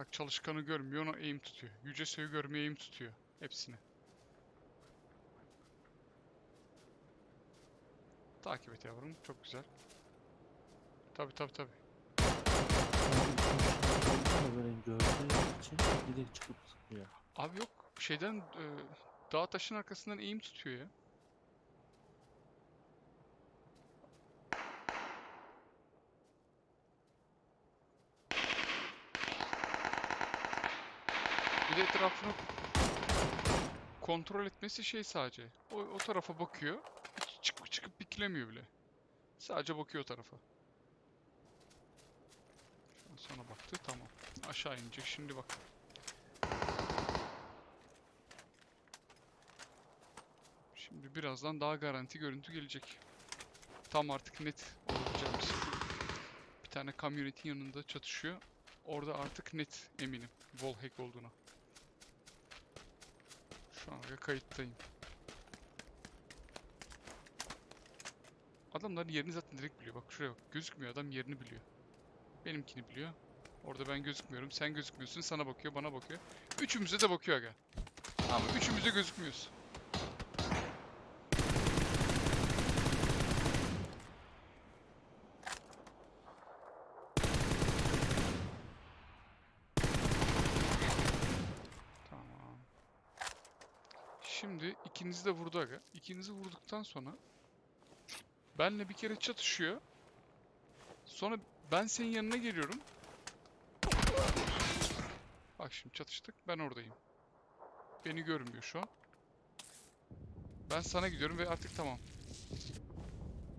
Bak çalışkanı görmüyor ona aim tutuyor. Yüce Söğü görmüyor aim tutuyor. Hepsini. Takip et yavrum. Çok güzel. Tabi tabi tabi. Ama böyle gördüğü için direkt çıkıp sıkıyor. Abi yok şeyden e, dağ taşın arkasından eğim tutuyor ya. De etrafını kontrol etmesi şey sadece. O, o tarafa bakıyor. Hiç çıkıp çıkıp biklemiyor bile. Sadece bakıyor o tarafa. Şu an sana baktı tamam. Aşağı inecek şimdi bak. Şimdi birazdan daha garanti görüntü gelecek. Tam artık net olacağımız. Bir tane kamyonetin yanında çatışıyor. Orada artık net eminim wallhack olduğuna. Şu kayıttayım. Adamların yerini zaten direkt biliyor. Bak şuraya bak. Gözükmüyor adam yerini biliyor. Benimkini biliyor. Orada ben gözükmüyorum. Sen gözükmüyorsun. Sana bakıyor, bana bakıyor. Üçümüze de bakıyor aga. Ama üçümüz de gözükmüyoruz. Şimdi ikinizi de vurdu aga. İkinizi vurduktan sonra benle bir kere çatışıyor. Sonra ben senin yanına geliyorum. Bak şimdi çatıştık. Ben oradayım. Beni görmüyor şu an. Ben sana gidiyorum ve artık tamam.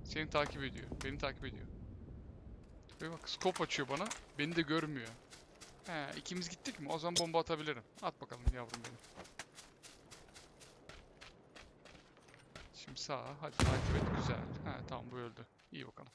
Seni takip ediyor. Beni takip ediyor. Ve bak scope açıyor bana. Beni de görmüyor. He, ikimiz gittik mi? O zaman bomba atabilirim. At bakalım yavrum benim. Şimdi sağa. Hadi takip et. Güzel. He tamam bu öldü. İyi bakalım.